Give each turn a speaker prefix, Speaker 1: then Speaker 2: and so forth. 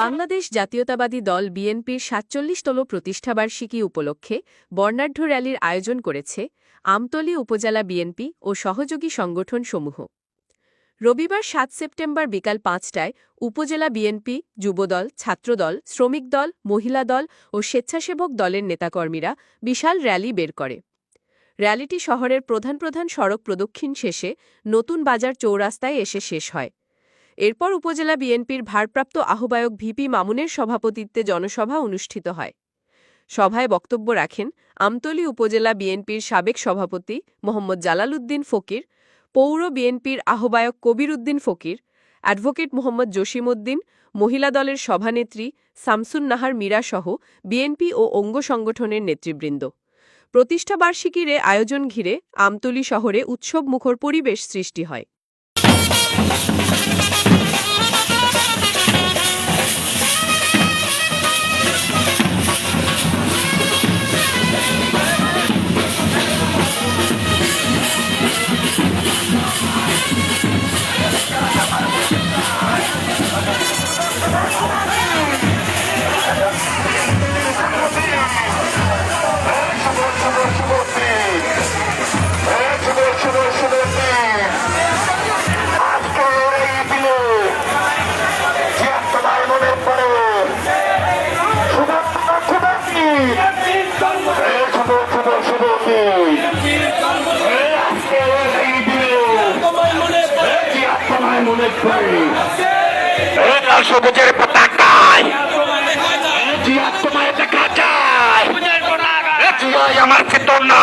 Speaker 1: বাংলাদেশ জাতীয়তাবাদী দল বিএনপির সাতচল্লিশতম প্রতিষ্ঠাবার্ষিকী উপলক্ষে বর্ণাঢ্য র্যালির আয়োজন করেছে আমতলী উপজেলা বিএনপি ও সহযোগী সংগঠনসমূহ। রবিবার সাত সেপ্টেম্বর বিকাল পাঁচটায় উপজেলা বিএনপি, যুবদল, ছাত্রদল, শ্রমিক দল, মহিলা দল ও স্বেচ্ছাসেবক দলের নেতাকর্মীরা বিশাল র্যালি বের করে। র্যালিটি শহরের প্রধান প্রধান সড়ক প্রদক্ষিণ শেষে নতুন বাজার চৌরাস্তায় এসে শেষ হয়। এরপর উপজেলা বিএনপির ভারপ্রাপ্ত আহ্বায়ক ভিপি মামুনের সভাপতিত্বে জনসভা অনুষ্ঠিত হয়। সভায় বক্তব্য রাখেন আমতলী উপজেলা বিএনপির সাবেক সভাপতি মোহাম্মদ জালালউদ্দিন ফকির, পৌর বিএনপির আহ্বায়ক কবির উদ্দিন ফকির, অ্যাডভোকেট মোহাম্মদ জসিমউদ্দিন, মহিলা দলের সভানেত্রী শামসুন নাহার মীরাসহ বিএনপি ও অঙ্গ সংগঠনের নেতৃবৃন্দ। প্রতিষ্ঠাবার্ষিকীর আয়োজন ঘিরে আমতলী শহরে উৎসব মুখর পরিবেশ সৃষ্টি হয়।
Speaker 2: সবুজের পতাকায় জিয়া তোমায় দেখা যায় আমার চেতনা